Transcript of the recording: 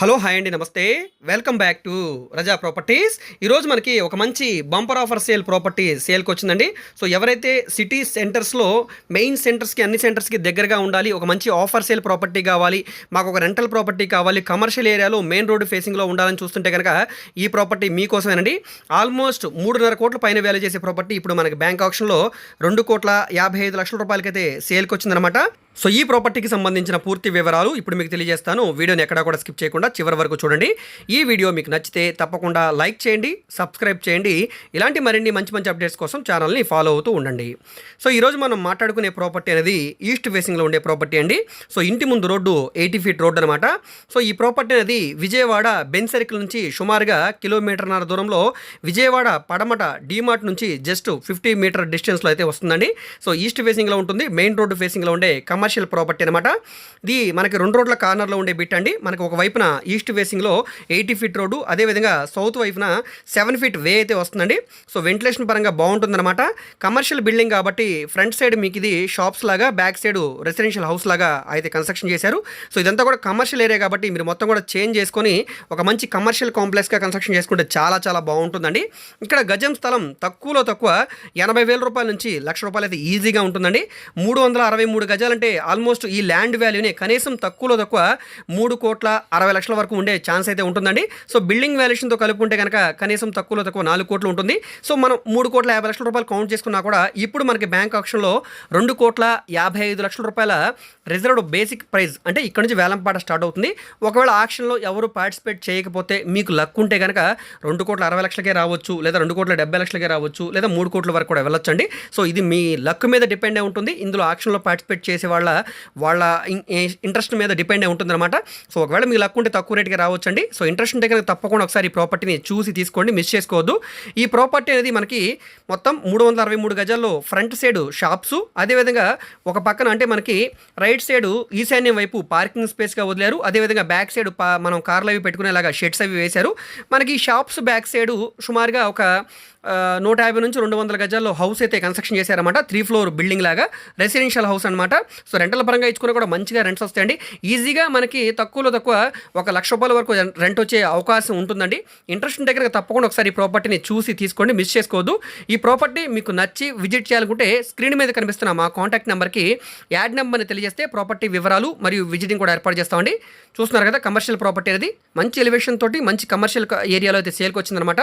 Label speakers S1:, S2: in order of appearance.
S1: Hello hi అండి నమస్తే. Welcome back to Raza properties. ఈరోజు మనకి ఒక మంచి బంపర్ ఆఫర్ సేల్ ప్రాపర్టీ సేల్కి వచ్చిందండి. సో ఎవరైతే సిటీ సెంటర్స్లో మెయిన్ సెంటర్స్కి అన్ని సెంటర్స్కి దగ్గరగా ఉండాలి ఒక మంచి ఆఫర్ సేల్ ప్రాపర్టీ కావాలి మాకు ఒక రెంటల్ ప్రాపర్టీ కావాలి కమర్షియల్ ఏరియాలో మెయిన్ రోడ్ ఫేసింగ్లో ఉండాలని చూస్తుంటే కనుక ఈ ప్రాపర్టీ మీకోసమేనండి. ఆల్మోస్ట్ మూడున్నర కోట్ల పైన వాల్యూ చేసే ప్రాపర్టీ ఇప్పుడు మనకి బ్యాంక్ ఆప్షన్లో రెండు కోట్ల యాభై ఐదు లక్షల రూపాయలకైతే సేల్కి వచ్చిందనమాట. సో ఈ ప్రాపర్టీకి సంబంధించిన పూర్తి వివరాలు ఇప్పుడు మీకు తెలియజేస్తాను. వీడియోని ఎక్కడా కూడా స్కిప్ చేయకుండా చివరి వరకు చూడండి. ఈ వీడియో మీకు నచ్చితే తప్పకుండా లైక్ చేయండి సబ్స్క్రైబ్ చేయండి. ఇలాంటి మరిన్ని మంచి మంచి అప్డేట్స్ కోసం ఛానల్ని ఫాలో అవుతూ ఉండండి. సో ఈరోజు మనం మాట్లాడుకునే ప్రాపర్టీ అనేది ఈస్ట్ ఫేసింగ్లో ఉండే ప్రాపర్టీ అండి. సో ఇంటి ముందు రోడ్డు ఎయిటీ ఫీట్ రోడ్ అనమాట సో ఈ ప్రాపర్టీ అనేది విజయవాడ బెన్ సర్కిల్ నుంచి సుమారుగా కిలోమీటర్న్నర దూరంలో విజయవాడ పడమట డీమార్ట్ నుంచి జస్ట్ ఫిఫ్టీ మీటర్ డిస్టెన్స్లో అయితే వస్తుందండి. సో ఈస్ట్ ఫేసింగ్లో ఉంటుంది మెయిన్ రోడ్డు ఫేసింగ్లో ఉండే కమర్షియల్ ప్రాపర్టీ అనమాట ఇది మనకి రెండు రోడ్ల కార్నర్లో ఉండే బిట్ అండి. మనకి ఒక వైపున ఈస్ట్ ఫేసింగ్లో ఎయిటీ ఫీట్ రోడ్డు అదేవిధంగా సౌత్ వైపున సెవెన్ ఫీట్ వే అయితే వస్తుందండి. సో వెంటిలేషన్ పరంగా బాగుంటుందన్నమాట. కమర్షియల్ బిల్డింగ్ కాబట్టి ఫ్రంట్ సైడ్ మీకు ఇది షాప్స్ లాగా బ్యాక్ సైడ్ రెసిడెన్షియల్ హౌస్ లాగా అయితే కన్స్ట్రక్షన్ చేశారు. సో ఇదంతా కూడా కమర్షియల్ ఏరియా కాబట్టి మీరు మొత్తం కూడా చేంజ్ చేసుకొని ఒక మంచి కమర్షియల్ కాంప్లెక్స్గా కన్స్ట్రక్షన్ చేసుకుంటే చాలా చాలా బాగుంటుందండి. ఇక్కడ గజం స్థలం తక్కువలో తక్కువ ఎనభై వేల రూపాయల నుంచి లక్ష రూపాయలు అయితే ఈజీగా ఉంటుందండి. మూడు వందల అరవై మూడు గజాలంటే ఆల్మోస్ట్ ఈ ల్యాండ్ వాల్యూని కనీసం తక్కువలో తక్కువ మూడు కోట్ల అరవై లక్షల వరకు ఉండే ఛాన్స్ అయితే ఉంటుందండి. సో బిల్డింగ్ వాల్యుయేషన్తో కలుపుకుంటే కనుక కనీసం తక్కువలో తక్కువ నాలుగు కోట్లు ఉంటుంది. సో మనం మూడు కోట్ల యాభై లక్షల రూపాయలు కౌంట్ చేసుకున్నా కూడా ఇప్పుడు మనకి బ్యాంక్ ఆప్షన్లో రెండు కోట్ల యాభై ఐదు లక్షల రూపాయల రిజర్వ్డ్ బేసిక్ ప్రైస్ అంటే ఇక్కడ నుంచి వేలంపాట స్టార్ట్ అవుతుంది. ఒకవేళ ఆక్షన్లో ఎవరు పార్టిసిపేట్ చేయకపోతే మీకు లక్ ఉంటే కనుక రెండు కోట్ల అరవై లక్షలకే రావచ్చు లేదా రెండు కోట్ల డెబ్బై లక్షలకే రావచ్చు లేదా మూడు కోట్ల వరకు కూడా వెళ్ళొచ్చండి. సో ఇది మీ లక్ మీద డిపెండ్ అయి ఉంటుంది. ఇందులో ఆక్షన్లో పార్టిసిపేట్ చేసే వాళ్ళ వాళ్ళ ఇంట్రెస్ట్ మీద డిపెండ్ అయి ఉంటుందన్నమాట. సో ఒకవేళ మీకు లక్ ఉంటే తక్కువ రేట్కి రావచ్చండి. సో ఇంట్రెస్ట్ ఉంటే కనుక తప్పకుండా ఒకసారి ఈ ప్రాపర్టీని చూసి తీసుకోండి మిస్ చేసుకోవద్దు. ఈ ప్రాపర్టీ అనేది మనకి మొత్తం మూడు వందల అరవై మూడు గజాల్లో ఫ్రంట్ సైడ్ షాప్స్ అదేవిధంగా ఒక పక్కన అంటే మనకి రైట్ సైడ్ ఈశాన్యం వైపు పార్కింగ్ స్పేస్గా వదిలారు. అదేవిధంగా బ్యాక్ సైడ్ మనం కార్లు అవి పెట్టుకునేలాగా షెడ్స్ అవి వేశారు. మనకి షాప్స్ బ్యాక్ సైడ్ సుమారుగా ఒక నూట యాభై నుంచి రెండు వందల గజాల్లో హౌస్ అయితే కన్స్ట్రక్షన్ చేశారన్నమాట. త్రీ ఫ్లోర్ బిల్డింగ్ లాగా రెసిడెన్షియల్ హౌస్ అనమాట సో రెంటల పరంగా ఇచ్చుకున్నా కూడా మంచిగా రెంట్స్ వస్తాయండి. ఈజీగా మనకి తక్కువలో తక్కువ ఒక లక్ష రూపాయల వరకు రెంట్ వచ్చే అవకాశం ఉంటుందండి. ఇంట్రెస్ట్ దగ్గర తప్పకుండా ఒకసారి ఈ ప్రాపర్టీని చూసి తీసుకోండి. మిస్ చేసుకోవద్దు. ఈ ప్రాపర్టీ మీకు నచ్చి విజిట్ చేయాలనుకుంటే స్క్రీన్ మీద కనిపిస్తున్న మా కాంటాక్ట్ నెంబర్కి యాడ్ నెంబర్ని తెలియజేస్తే ప్రాపర్టీ వివరాలు మరియు విజిటింగ్ కూడా ఏర్పాటు చేస్తామండి. చూస్తున్నారు కదా కమర్షియల్ ప్రాపర్టీ అనేది మంచి ఎలివేషన్ తోటి మంచి కమర్షియల్ ఏరియాలో అయితే సేల్కి వచ్చిందనమాట